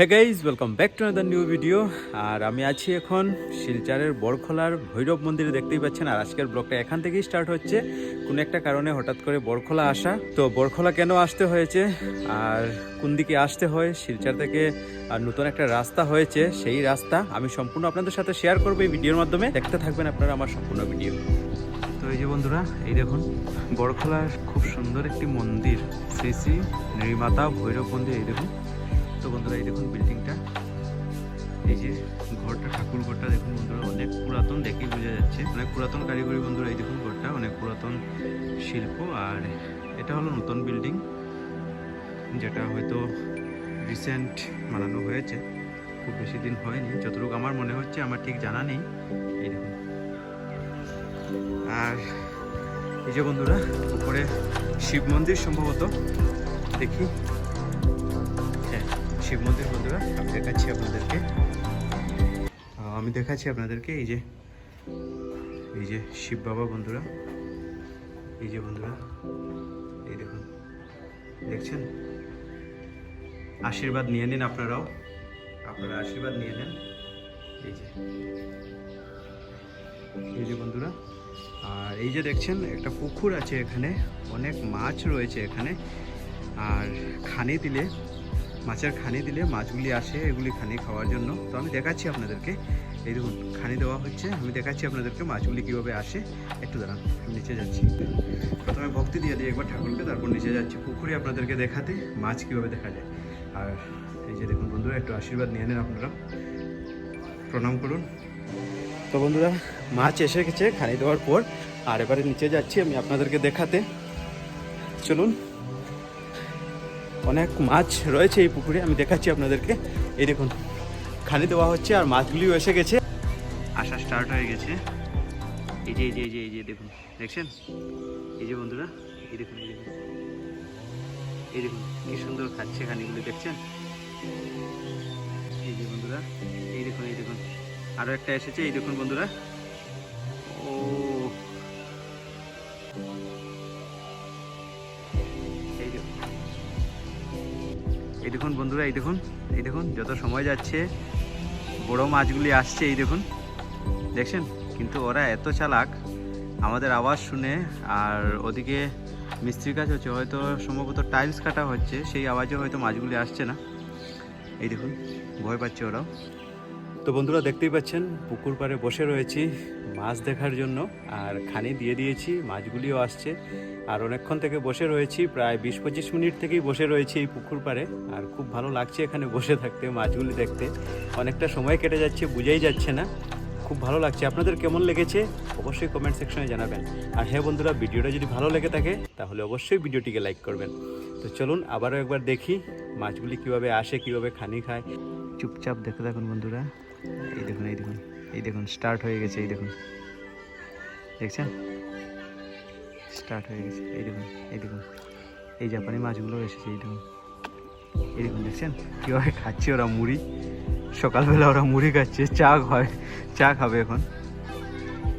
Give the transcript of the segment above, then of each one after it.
Hey guys welcome back to another new video আর আমি আছি এখন শিলচারের বড়খোলার ভৈরব মন্দিরে, দেখতেই পাচ্ছেন। আর আজকের ব্লগটা এখান থেকেই স্টার্ট হচ্ছে। কোনো একটা কারণে হঠাৎ করে বড়খোলা আসা। তো বড়খোলা কেন আসতে হয়েছে? আর কোন দিকে আসতে হয়? শিলচার থেকে আর নতুন একটা রাস্তা হয়েছে, সেই রাস্তা আমি সম্পূর্ণ আপনাদের সাথে শেয়ার করব এই ভিডিওর মাধ্যমে। দেখতে থাকবেন আপনারা আমার সম্পূর্ণ ভিডিও তো এই যে বন্ধুরা, এই দেখুন বড়খোলার খুব সুন্দর একটি মন্দির। শ্রী শ্রী নির্মাতা ভৈরব মন্দির, এই দেখুন। তো বন্ধুরা, এই দেখুন বিল্ডিংটা এই যে ঘরটা, ঠাকুর ঘরটা দেখুন বন্ধুরা, অনেক পুরাতন, দেখেই বোঝা যাচ্ছে। অনেক পুরাতন কারিগরি বন্ধুরা, এই দেখুন ঘরটা, অনেক পুরাতন শিল্প। আর এটা হলো নতুন বিল্ডিং যেটা হয়তো রিসেন্ট বানানো হয়েছে। খুব বেশি দিন হয়নি। যতটুকু আমার মনে হচ্ছে, আমার ঠিক জানা নেই। এই দেখুন। আর এই যে বন্ধুরা, উপরে শিব মন্দির সম্ভবত। দেখি। শিব মন্দির বন্ধুরা আমি দেখাচ্ছি আপনাদেরকে। আমি দেখাচ্ছি আপনাদেরকে এই যে এই যে শিব বাবা বন্ধুরা, এই যে বন্ধুরা, এই দেখুন, দেখছেন? আশীর্বাদ নিয়ে নিন আপনারাও, আপনারা আশীর্বাদ নিয়ে নেন। এই যে এই যে বন্ধুরা, আর এই যে দেখছেন, একটা পুকুর আছে এখানে, অনেক মাছ রয়েছে এখানে, আর খানি দিলে মাছের খানি দিলে মাছগুলি আসে, এগুলি খানি খাওয়ার জন্য। তো আমি দেখাচ্ছি আপনাদেরকে। এই দেখুন, খানি দেওয়া হচ্ছে। আমি দেখাচ্ছি আপনাদেরকে মাছগুলি কীভাবে আসে। একটু দাঁড়ান নিচে যাচ্ছি। প্রথমে ভক্তি দিয়ে দিই, একবার ঠাকুরকে, তারপর নিচে যাচ্ছি। পুকুরে আপনাদেরকে দেখাতে মাছ কীভাবে দেখা যায়। আর এই যে দেখুন বন্ধুরা, একটু আশীর্বাদ নিয়ে নেন আপনারা। প্রণাম করুন। তো বন্ধুরা, মাছ এসে গেছে, খানি দেওয়ার পর, আর এবারে নিচে যাচ্ছি আমি আপনাদেরকে দেখাতে। চলুন। অনেক মাছ রয়েছে এই পুকুরে, আমি দেখাচ্ছি আপনাদেরকে। এই দেখুন খানি দেওয়া হচ্ছে আর মাছগুলিও এসে গেছে। আসা স্টার্ট হয়ে গেছে। এই যে এই যে এই যে এই যে, দেখুন, দেখছেন? এই যে বন্ধুরা, এই দেখুন এই দেখুন। এই দেখুন, কি সুন্দর খাচ্ছে খানিগুলি দেখছেন? এই যে বন্ধুরা, এই দেখুন এই দেখুন। আরও একটা এসেছে, এই দেখুন বন্ধুরা। দেখুন বন্ধুরা, এই দেখুন এই দেখুন, যত সময় যাচ্ছে, বড় মাছগুলি আসছে, এই দেখুন। দেখছেন? কিন্তু ওরা এত চালাক, আমাদের আওয়াজ শুনে, আর ওদিকে মিস্ত্রির কাজ হচ্ছে, হয়তো সম্ভবত টাইলস কাটা হচ্ছে, সেই আওয়াজে হয়তো মাছগুলি আসছে না। এই দেখুন, ভয় পাচ্ছে ওরাও। তো বন্ধুরা, দেখতেই পাচ্ছেন, পুকুর পাড়ে বসে রয়েছি। মাছ দেখার জন্য, আর খানি দিয়ে দিয়েছি, মাছগুলিও আসছে। আর অনেকক্ষণ থেকে বসে রয়েছি, প্রায় বিশ পঁচিশ মিনিট থেকেই বসে রয়েছি এই পুকুর পাড়ে। আর খুব ভালো লাগছে এখানে বসে থাকতে, মাছগুলি দেখতে। অনেকটা সময় কেটে যাচ্ছে, বুঝেই যাচ্ছে না। খুব ভালো লাগছে। আপনাদের কেমন লেগেছে? অবশ্যই কমেন্ট সেকশনে জানাবেন। আর হ্যাঁ বন্ধুরা, ভিডিওটা যদি ভালো লেগে থাকে, তাহলে অবশ্যই ভিডিওটিকে লাইক করবেন। তো চলুন, আবারও একবার দেখি মাছগুলি কীভাবে আসে, কীভাবে খানি খায়। চুপচাপ দেখে থাকুন বন্ধুরা। এই দেখুন এই দেখুন। এই দেখুন স্টার্ট হয়ে গেছে, এই দেখুন। দেখছেন? স্টার্ট হয়ে গেছে, এই দেখুন এই দেখুন। এই জাপানি মাছগুলো এসেছে, এই দেখুন। এই দেখুন, দেখছেন? কীভাবে খাচ্ছে ওরা মুড়ি? সকালবেলা ওরা মুড়ি খাচ্ছে, চা হয় চা খাবে এখন।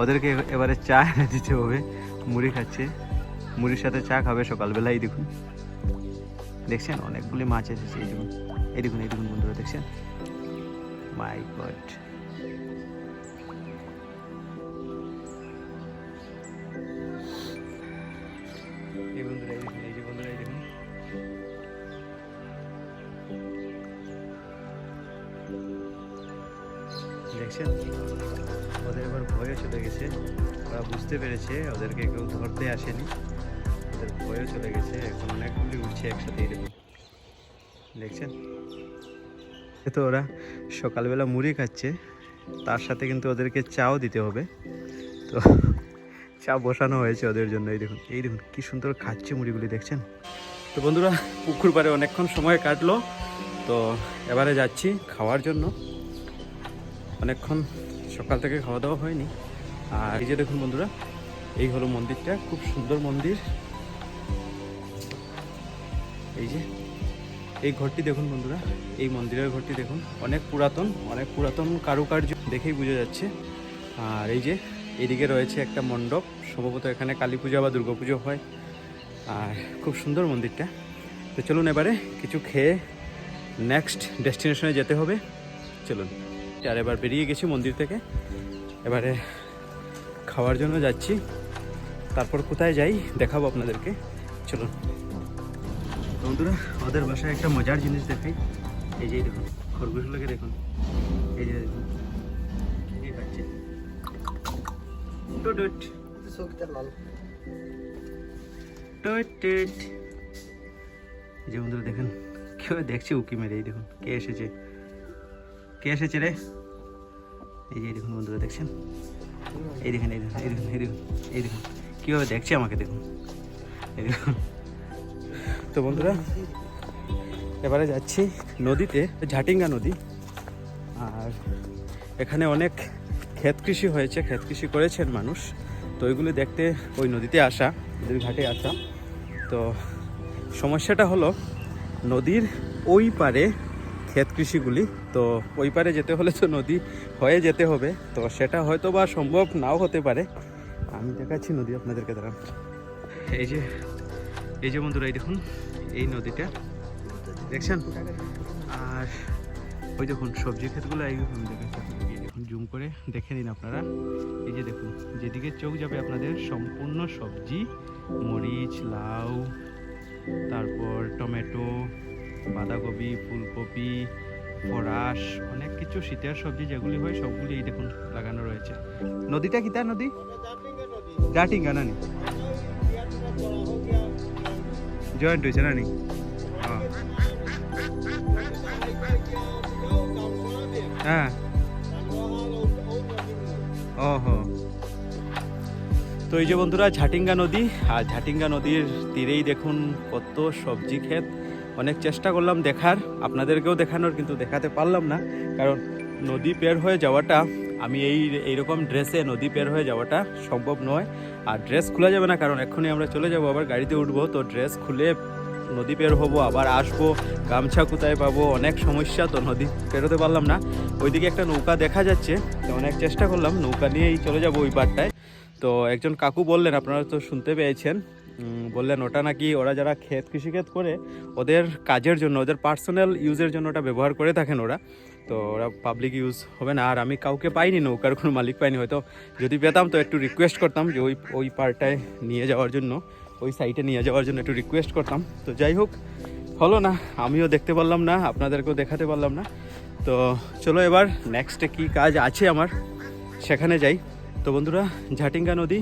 ওদেরকে এবারে চা এনে দিতে হবে, মুড়ি খাচ্ছে। মুড়ির সাথে চা খাবে সকালবেলা, এই দেখুন। দেখছেন? অনেকগুলি মাছ এসেছে, এই দেখুন। এই দেখুন এই দেখুন বন্ধুরা, দেখছেন? মাই গড বুঝতে পেরেছে, ওদেরকে কেউ ধরতে আসেনি। ওদের ভয়ও চলে গেছে, এখন অনেকগুলি উঠছে একসাথে দেখুন দেখছেন? তো ওরা সকালবেলা মুড়ি খাচ্ছে, তার সাথে কিন্তু ওদেরকে চাও দিতে হবে। তো চা বসানো হয়েছে ওদের জন্য, এই দেখুন এই দেখুন, কী সুন্দর খাচ্ছে মুড়িগুলি, দেখছেন? তো বন্ধুরা পুকুর পাড়ে অনেকক্ষণ সময় কাটলো, তো এবারে যাচ্ছি খাওয়ার জন্য। অনেকক্ষণ সকাল থেকে খাওয়া দাওয়া হয়নি। আর এই যে দেখুন বন্ধুরা, এই হলো মন্দিরটা, খুব সুন্দর মন্দির। এই যে, এই ঘরটি দেখুন বন্ধুরা, এই মন্দিরের ঘরটি দেখুন, অনেক পুরাতন অনেক পুরাতন কারুকার্য দেখেই বোঝা যাচ্ছে। আর এই যে, এদিকে রয়েছে একটা মণ্ডপ, সম্ভবত এখানে কালী পূজা বা দুর্গাপুজো হয়। আর খুব সুন্দর মন্দিরটা। তো চলুন এবারে কিছু খেয়ে নেক্সট ডেস্টিনেশনে যেতে হবে। চলুন, আর এবার বেরিয়ে গেছি মন্দির থেকে। এবারে খাওয়ার জন্য যাচ্ছি। তারপর কোথায় যাই দেখাবো আপনাদেরকে। চলুন। বন্ধুরা ওদের বাসায় একটা মজার জিনিস দেখাই। এই যে এই দেখুন খরগোশগুলোকে দেখুন। এই যে দেখুন এই খাচ্ছে টুটুট টুটুট এই যে বন্ধুরা দেখেন কেউ দেখছে উকি মেরে। এই দেখুন কে এসেছে? কে এসেছে রে? এই যে দেখুন বন্ধুরা দেখছেন? এই দেখুন এই দেখুন এই দেখুন এই দেখুন কীভাবে দেখছে আমাকে দেখুন? এই দেখুন। তো বন্ধুরা, এবারে যাচ্ছি নদীতে, ঝাটিঙ্গা নদী। আর এখানে অনেক ক্ষেত কৃষি হয়েছে, ক্ষেত কৃষি করেছেন মানুষ। তো ওইগুলি দেখতে ওই নদীতে আসা, নদীর ঘাটে আসা। তো সমস্যাটা হলো, নদীর ওই পারে ক্ষেত কৃষিগুলি, তো ওই পারে যেতে হলে তো নদী হয়ে যেতে হবে। তো সেটা হয়তো বা সম্ভব নাও হতে পারে। আমি দেখাচ্ছি নদী আপনাদেরকে, দাঁড়ান। এই যে এই যে বন্ধুরা, এই দেখুন, এই নদীটা। দেখছেন? আর ওই দেখুন, সবজি ক্ষেতগুলো, এই আমি দেখাচ্ছি এই দেখুন, জুম করে দেখে নিন আপনারা। এই যে দেখুন, যেদিকে চোখ যাবে আপনাদের সম্পূর্ণ সবজি, মরিচ, লাউ, তারপর টমেটো বাঁধাকপি, ফুলকপি, ফরাস, অনেক কিছু শীতের সবজি যেগুলি হয় সবগুলি এই দেখুন লাগানো রয়েছে। নদীটা কি তার নদী? জাটিঙ্গা নানি। জয়েন্ট হয়েছে নানি? হ্যাঁ। ওহো। তো এই যে বন্ধুরা, ঝাটিঙ্গা নদী, আর ঝাটিঙ্গা নদীর তীরেই দেখুন কত সবজি ক্ষেত। অনেক চেষ্টা করলাম দেখার, আপনাদেরকেও দেখানোর, কিন্তু দেখাতে পারলাম না। কারণ নদী পের হয়ে যাওয়াটা, আমি এই, এইরকম ড্রেসে নদী পের হয়ে যাওয়াটা সম্ভব নয়। আর ড্রেস খোলা যাবে না, কারণ এক্ষুনি আমরা চলে যাব, আবার গাড়িতে উঠবো। তো ড্রেস খুলে নদী পের হব, আবার আসব, গামছা কোথায় পাবো, অনেক সমস্যা, তো নদী পেরোতে পারলাম না। ওইদিকে একটা নৌকা দেখা যাচ্ছে, তো অনেক চেষ্টা করলাম, নৌকা নিয়েই চলে যাব ওই পারটায় তো একজন কাকু বললেন, আপনারা তো শুনতে পেয়েছেন বললেন, ওটা নাকি ওরা যারা ক্ষেত, কৃষিক্ষেত করে, ওদের কাজের জন্য, ওদের পার্সোনাল ইউজের জন্য ওটা ব্যবহার করে থাকেন ওরা। তো ওরা পাবলিক ইউজ হবে না। আর আমি কাউকে পাইনি, নৌকার কোনো মালিক পাইনি। হয়তো যদি পেতাম তো একটু রিকোয়েস্ট করতাম যে ওই ওই পার্টটায় নিয়ে যাওয়ার জন্য, ওই সাইটে নিয়ে যাওয়ার জন্য একটু রিকোয়েস্ট করতাম। তো যাই হোক, হলো না। আমিও দেখতে পারলাম না, আপনাদেরকেও দেখাতে পারলাম না। তো চলো এবার নেক্সটে কী কাজ আছে আমার, সেখানে যাই। তো বন্ধুরা, ঝাটিঙ্গা নদী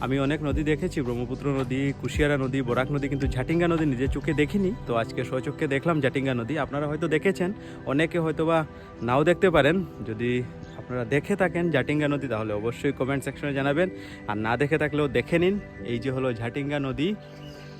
আমি অনেক নদী দেখেছি, ব্রহ্মপুত্র নদী, কুশিয়ারা নদী, বরাক নদী, কিন্তু ঝাটিঙ্গা নদী নিজের চোখে দেখিনি। তো আজকে স্বচক্ষে দেখলাম ঝাটিঙ্গা নদী। আপনারা হয়তো দেখেছেন, অনেকে হয়তো বা নাও দেখতে পারেন। যদি আপনারা দেখে থাকেন ঝাটিঙ্গা নদী, তাহলে অবশ্যই কমেন্ট সেকশনে জানাবেন। আর না দেখে থাকলেও দেখে নিন, এই যে হলো ঝাটিঙ্গা নদী।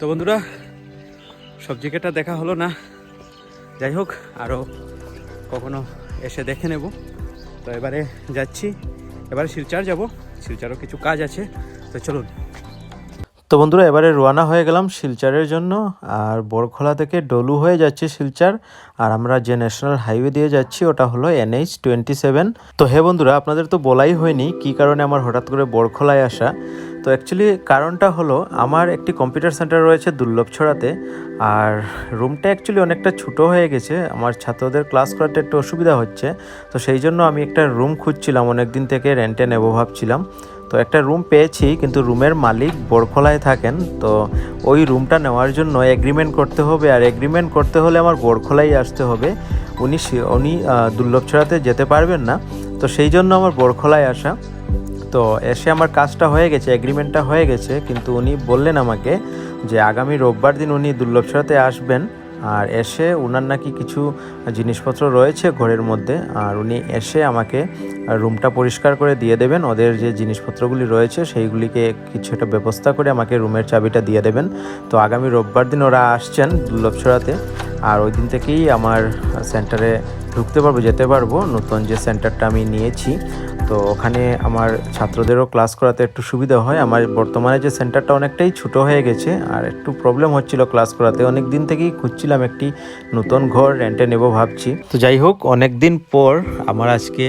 তো বন্ধুরা, সব জায়গাটা দেখা হলো না। যাই হোক আরও কখনো এসে দেখে নেব। তো এবারে যাচ্ছি, এবারে শিলচার যাব। শিলচারও কিছু কাজ আছে। তো চলুন। তো বন্ধুরা, এবারে রোয়ানা হয়ে গেলাম শিলচরের জন্য, আর বরখোলা থেকে ডলু হয়ে যাচ্ছে শিলচর, আর আমরা যে ন্যাশনাল হাইওয়ে দিয়ে যাচ্ছি ওটা হলো এনএইচ টোয়েন্টি সেভেন। তো হে বন্ধুরা, আপনাদের তো বলাই হয়নি কি কারণে আমার হঠাৎ করে বরখোলায় আসা। তো অ্যাকচুয়ালি কারণটা হলো, আমার একটি কম্পিউটার সেন্টার রয়েছে দুর্লভছড়াতে, আর রুমটা অ্যাকচুয়ালি অনেকটা ছোটো হয়ে গেছে। আমার ছাত্রদের ক্লাস করাতে একটু অসুবিধা হচ্ছে, তো সেই জন্য আমি একটা রুম খুঁজছিলাম অনেক দিন থেকে রেন্টে নেব ভাবছিলাম। তো একটা রুম পেয়েছি, কিন্তু রুমের মালিক বরখলায় থাকেন। তো ওই রুমটা নেওয়ার জন্য এগ্রিমেন্ট করতে হবে, আর এগ্রিমেন্ট করতে হলে আমার বরখলাই আসতে হবে। উনি উনি দুর্লভছড়াতে যেতে পারবেন না। তো সেই জন্য আমার বরখলায় আসা। তো এসে আমার কাজটা হয়ে গেছে এগ্রিমেন্টটা হয়ে গেছে, কিন্তু উনি বললেন আমাকে যে আগামী রোববার দিন উনি দুর্লভছড়াতে আসবেন। আর এসে ওনার নাকি কিছু জিনিসপত্র রয়েছে ঘরের মধ্যে, আর উনি এসে আমাকে রুমটা পরিষ্কার করে দিয়ে দেবেন। ওদের যে জিনিসপত্রগুলি রয়েছে সেইগুলিকে কিছু একটা ব্যবস্থা করে আমাকে রুমের চাবিটা দিয়ে দেবেন। তো আগামী রোববার দিন ওরা আসছেন দুর্লভছড়াতে, আর ওই দিন থেকেই আমার সেন্টারে ঢুকতে পারব, যেতে পারব। নতুন যে সেন্টারটা আমি নিয়েছি তো ওখানে আমার ছাত্রদেরও ক্লাস করাতে একটু সুবিধা হয়। আমার বর্তমানে যে সেন্টারটা অনেকটাই ছোট হয়ে গেছে আর একটু প্রবলেম হচ্ছিল ক্লাস করাতে। অনেক দিন থেকেই খুঁজছিলাম একটি নতুন ঘর রেন্টে নেব ভাবছি। তো যাই হোক অনেক দিন পর আমার আজকে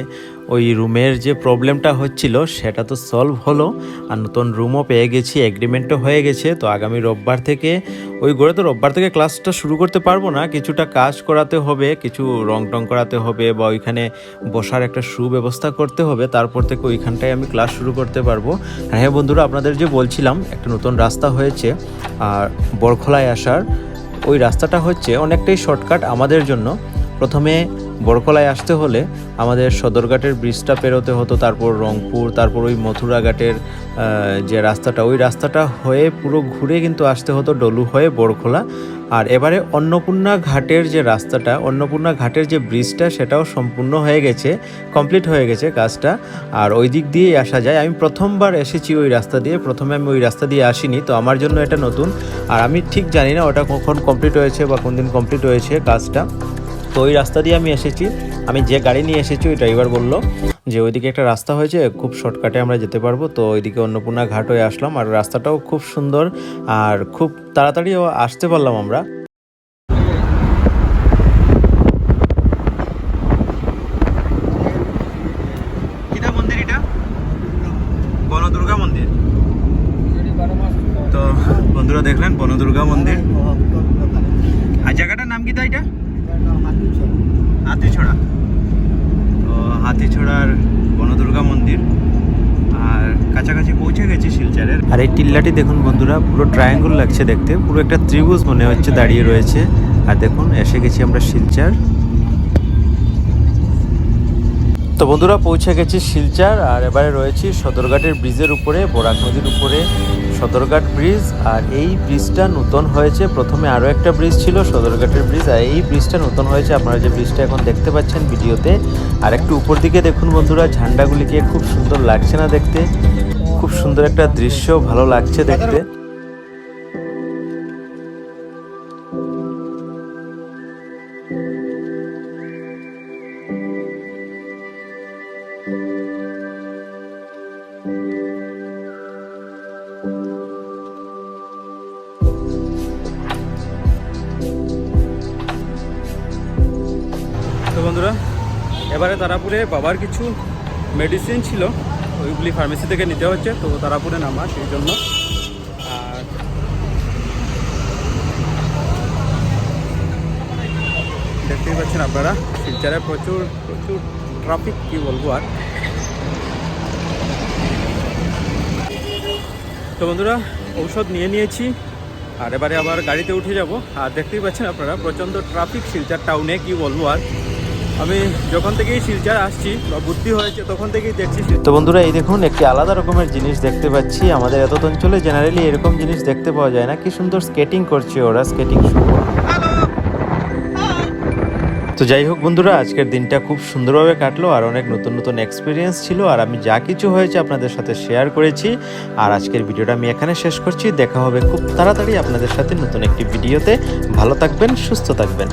ওই রুমের যে প্রবলেমটা হচ্ছিল, সেটা তো সলভ হলো আর নতুন রুমও পেয়ে গেছি এগ্রিমেন্টও হয়ে গেছে। তো আগামী রোববার থেকে, ওই গড়ে তো রোববার থেকে ক্লাসটা শুরু করতে পারব না। কিছুটা কাজ করাতে হবে, কিছু রং টং করাতে হবে বা ওইখানে বসার একটা সুব্যবস্থা করতে হবে। তারপর থেকে ওইখানটায় আমি ক্লাস শুরু করতে পারব। আর হ্যাঁ বন্ধুরা, আপনাদের যে বলছিলাম, একটা নতুন রাস্তা হয়েছে আর বরখলায় আসার। ওই রাস্তাটা হচ্ছে অনেকটাই শর্টকাট আমাদের জন্য। প্রথমে বরকলায় আসতে হলে আমাদের সদরঘাটের ব্রিজটা পেরোতে হতো, তারপর রংপুর, তারপর ওই মথুরাঘাটের যে রাস্তাটা, ওই রাস্তাটা হয়ে পুরো ঘুরে কিন্তু আসতে হতো ডলু হয়ে বরখোলা আর এবারে অন্নপূর্ণা ঘাটের যে রাস্তাটা, অন্নপূর্ণা ঘাটের যে ব্রিজটা, সেটাও সম্পূর্ণ হয়ে গেছে, কমপ্লিট হয়ে গেছে কাজটা। আর ওই দিক দিয়েই আসা যায়। আমি প্রথমবার এসেছি ওই রাস্তা দিয়ে, প্রথমে আমি ওই রাস্তা দিয়ে আসিনি, তো আমার জন্য এটা নতুন। আর আমি ঠিক জানি না ওটা কখন কমপ্লিট হয়েছে বা কোন দিন কমপ্লিট হয়েছে কাজটা। তো ওই রাস্তা দিয়ে আমি এসেছি। আমি যে গাড়ি নিয়ে এসেছি, ওই ড্রাইভার বলল যে ওইদিকে একটা রাস্তা হয়েছে, খুব শর্টকাটে আমরা যেতে পারব। তো ওইদিকে অন্নপূর্ণা ঘাট হয়ে আসলাম আর রাস্তাটাও খুব সুন্দর আর খুব তাড়াতাড়িও আসতে পারলাম আমরা। বনদুর্গা মন্দির। তো বন্ধুরা দেখলেন বনদুর্গা মন্দির। আর জায়গাটার নাম কি তা এটা? হাতিছড়া। তো হাতিছড়ার বনদুর্গা মন্দির। আর কাছাকাছি পৌঁছে গেছি শিলচরের। আর এই টিল্লাটি দেখুন বন্ধুরা, পুরো ট্রায়াঙ্গল লাগছে দেখতে। পুরো একটা ত্রিভুজ মনে হচ্ছে দাঁড়িয়ে রয়েছে। আর দেখুন, এসে গেছি আমরা শিলচার। তো বন্ধুরা, পৌঁছে গেছি শিলচার। আর এবারে রয়েছি সদরঘাটের ব্রিজের উপরে, বরাক নদীর উপরে। সদরঘাট ব্রিজ, আর এই ব্রিজটা নতুন হয়েছে। প্রথমে আরও একটা ব্রিজ ছিল, সদরঘাটের ব্রিজ, আর এই ব্রিজটা নতুন হয়েছে। আপনারা যে ব্রিজটা এখন দেখতে পাচ্ছেন ভিডিওতে, আর একটু উপর দিকে দেখুন বন্ধুরা, ঝান্ডাগুলিকে খুব সুন্দর লাগছে না দেখতে। খুব সুন্দর একটা দৃশ্য, ভালো লাগছে দেখতে। এবারে তারাপুরে বাবার কিছু মেডিসিন ছিল, ওইগুলি ফার্মেসি থেকে নিতে হচ্ছে, তো তারাপুরে নামা সেই জন্য। আর দেখতেই পাচ্ছেন আপনারা, শিলচারে প্রচুর প্রচুর ট্রাফিক কি বলব আর। তো বন্ধুরা, ঔষধ নিয়ে নিয়েছি, আর এবারে আবার গাড়িতে উঠে যাব। আর দেখতেই পাচ্ছেন আপনারা, প্রচণ্ড ট্রাফিক শিলচার টাউনে কি বলব আর। আমি যখন থেকেই শিলচার আসছি বা বুদ্ধি হয়েছে, তখন থেকেই দেখছি তো বন্ধুরা, এই দেখুন, একটি আলাদা রকমের জিনিস দেখতে পাচ্ছি। আমাদের এত অঞ্চলে জেনারেলি এরকম জিনিস দেখতে পাওয়া যায় না। কি সুন্দর স্কেটিং করছে ওরা স্কেটিং তো যাই হোক বন্ধুরা, আজকের দিনটা খুব সুন্দরভাবে কাটলো আর অনেক নতুন নতুন এক্সপিরিয়েন্স ছিল আর আমি যা কিছু হয়েছে আপনাদের সাথে শেয়ার করেছি। আর আজকের ভিডিওটা আমি এখানে শেষ করছি। দেখা হবে খুব তাড়াতাড়ি আপনাদের সাথে নতুন একটি ভিডিওতে। ভালো থাকবেন, সুস্থ থাকবেন।